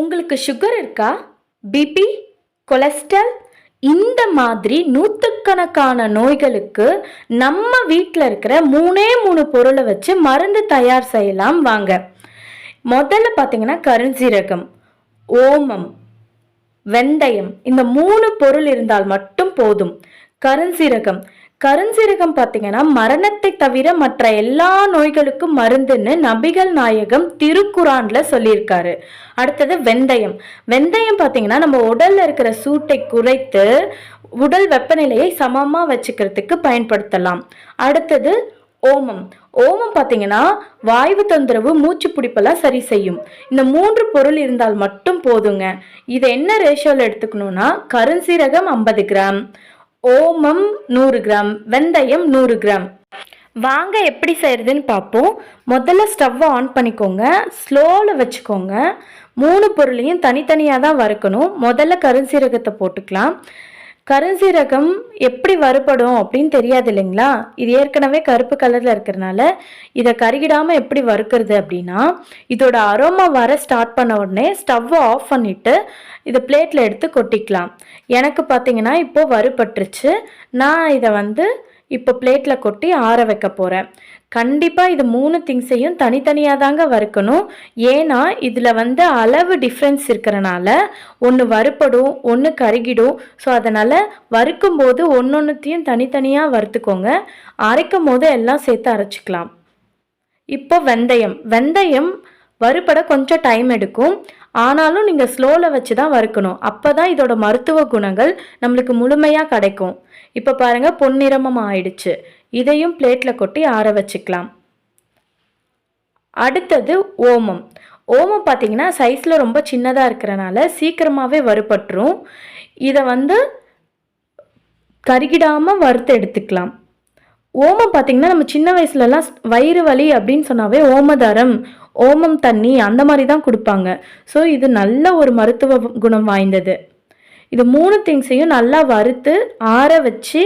உங்களுக்கு சுகர் இருக்கா? BP cholesterol இந்த மாதிரி நூற்றுக்கணக்கான நோய்களுக்கு நம்ம வீட்டில் இருக்கிற மூணே மூணு பொருளை வச்சு மருந்து தயார் செய்யலாம் வாங்க. முதல்ல பார்த்தீங்கன்னா கருஞ்சீரகம் ஓமம் வெந்தயம் இந்த மூணு பொருள் இருந்தால் மட்டும் போதும். கருஞ்சீரகம் கருஞ்சீரகம் பார்த்தீங்கன்னா மரணத்தை தவிர மற்ற எல்லா நோய்களுக்கும் மருந்துன்னு நபிகள் நாயகம் திருக்குறான்ல சொல்லியிருக்காரு. அடுத்தது வெந்தயம். வெந்தயம் பார்த்தீங்கன்னா நம்ம உடல்ல இருக்கிற சூட்டை குறைத்து உடல் வெப்பநிலையை சமமாக வச்சுக்கிறதுக்கு பயன்படுத்தலாம். அடுத்தது ஓமம். ஓமம் பார்த்தீங்கன்னா வாய்வு தொந்தரவு மூச்சு பிடிப்பெல்லாம் சரி செய்யும். இந்த மூன்று பொருள் இருந்தால் மட்டும் போதுங்க. இதை என்ன ரேஷியோவில் எடுத்துக்கணும்னா கருஞ்சீரகம் ஐம்பது கிராம் ஓமம் நூறு கிராம் வெந்தயம் நூறு கிராம். வாங்க எப்படி செய்கிறதுன்னு பார்ப்போம். முதல்ல ஸ்டவ்வை ஆன் பண்ணிக்கோங்க. ஸ்லோவில் வச்சுக்கோங்க. மூணு பொருளையும் தனித்தனியாக தான் வறுக்கணும். முதல்ல கருஞ்சீரகத்தை போட்டுக்கலாம். கருஞ்சீரகம் எப்படி வறுபடும் அப்படின்னு தெரியாது இல்லைங்களா? இது ஏற்கனவே கருப்பு கலரில் இருக்கிறனால இதை கருகிடாமல் எப்படி வறுக்கிறது அப்படின்னா இதோட அரோமா வர ஸ்டார்ட் பண்ண உடனே ஸ்டவ்வை ஆஃப் பண்ணிவிட்டு இதை பிளேட்டில் எடுத்து கொட்டிக்கலாம். எனக்கு பார்த்தீங்கன்னா இப்போது வறுபட்டுருச்சு. நான் இதை வந்து இப்போ பிளேட்டில் கொட்டி ஆற வைக்க போகிறேன் கண்டிப்பாக இது மூணு திங்ஸையும் தனித்தனியாக தாங்க வறுக்கணும். ஏன்னா இதில் வந்து அளவு டிஃப்ரென்ஸ் இருக்கிறனால ஒன்று வறுப்படும் ஒன்று கருகிடும். ஸோ அதனால் வறுக்கும் போது ஒன்று ஒன்றுத்தையும் தனித்தனியாக வறுத்துக்கோங்க. அரைக்கும் போது எல்லாம் சேர்த்து அரைச்சிக்கலாம். இப்போ வெந்தயம். வெந்தயம் வறுபட கொஞ்சம் டைம் எடுக்கும். ஆனாலும் நீங்கள் ஸ்லோவில் வச்சு தான் வறுக்கணும். அப்போ தான் இதோட மருத்துவ குணங்கள் நம்மளுக்கு முழுமையாக கிடைக்கும். இப்போ பாருங்கள் பொன்னிறமம் ஆயிடுச்சு. இதையும் பிளேட்டில் கொட்டி ஆற வச்சுக்கலாம். அடுத்தது ஓமம். ஓமம் பார்த்தீங்கன்னா சைஸில் ரொம்ப சின்னதாக இருக்கிறனால சீக்கிரமாகவே வறுபட்டுரும். இதை வந்து கருகிடாமல் வறுத்து எடுத்துக்கலாம். ஓமம் பார்த்திங்கன்னா நம்ம சின்ன வயசுலலாம் வயிறு வலி அப்படின்னு சொன்னாவே ஓமதரம் ஓமம் தண்ணி அந்த மாதிரி தான் கொடுப்பாங்க. ஸோ இது நல்ல ஒரு மருத்துவ குணம் வாய்ந்தது. இது மூணு திங்ஸையும் நல்லா வறுத்து ஆற வச்சு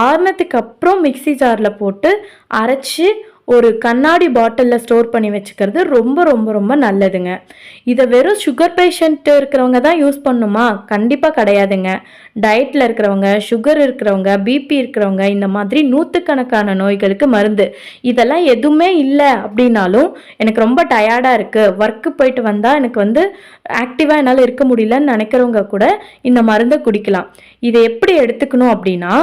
ஆறுனதுக்கு அப்புறம் மிக்ஸி ஜாரில் போட்டு அரைச்சி ஒரு கண்ணாடி பாட்டிலில் ஸ்டோர் பண்ணி வச்சுக்கிறது ரொம்ப ரொம்ப ரொம்ப நல்லதுங்க. இதை வெறும் சுகர் பேஷண்ட் இருக்கிறவங்க தான் யூஸ் பண்ணுமா? கண்டிப்பாக கிடையாதுங்க. டயட்டில் இருக்கிறவங்க சுகர் இருக்கிறவங்க பிபி இருக்கிறவங்க இந்த மாதிரி நூற்றுக்கணக்கான நோய்களுக்கு மருந்து. இதெல்லாம் எதுவுமே இல்லை அப்படின்னாலும் எனக்கு ரொம்ப டயர்டாக இருக்குது ஒர்க்கு போயிட்டு வந்தால் எனக்கு வந்து ஆக்டிவாக என்னால் இருக்க முடியலன்னு நினைக்கிறவங்க கூட இந்த மருந்தை குடிக்கலாம். இதை எப்படி எடுத்துக்கணும் அப்படின்னா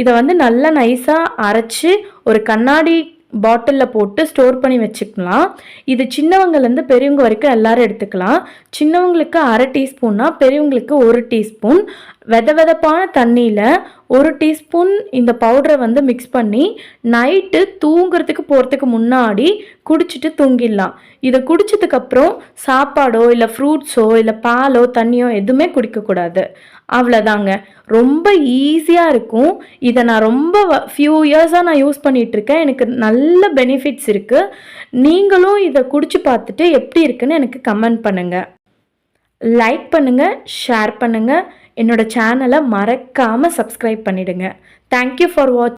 இதை வந்து நல்லா நைஸாக அரைச்சி ஒரு கண்ணாடி பாட்டிலில் போட்டு ஸ்டோர் பண்ணி வச்சுக்கலாம். இது சின்னவங்கலேருந்து பெரியவங்க வரைக்கும் எல்லாரும் எடுத்துக்கலாம். சின்னவங்களுக்கு அரை டீஸ்பூன்னா பெரியவங்களுக்கு ஒரு டீஸ்பூன் வெத வெதப்பான தண்ணியில் ஒரு டீஸ்பூன் இந்த பவுடரை வந்து மிக்ஸ் பண்ணி நைட்டு தூங்குறதுக்கு போகிறதுக்கு முன்னாடி குடிச்சிட்டு தூங்கிடலாம். இதை குடிச்சதுக்கப்புறம் சாப்பாடோ இல்லை ஃப்ரூட்ஸோ இல்லை பாலோ தண்ணியோ எதுவுமே குடிக்கக்கூடாது அவ்வளோதாங்க ரொம்ப ஈஸியாக இருக்கும். இதை நான் ரொம்ப ஃபியூ இயர்ஸாக நான் யூஸ் பண்ணிகிட்ருக்கேன் எனக்கு நல்ல பெனிஃபிட்ஸ் இருக்குது நீங்களும் இதை குடிச்சு பார்த்துட்டு எப்படி இருக்குன்னு எனக்கு கமெண்ட் பண்ணுங்கள் லைக் பண்ணுங்கள் ஷேர் பண்ணுங்கள் என்னோட சேனலை மறக்காமல் சப்ஸ்கிரைப் பண்ணிடுங்க. Thank you for watch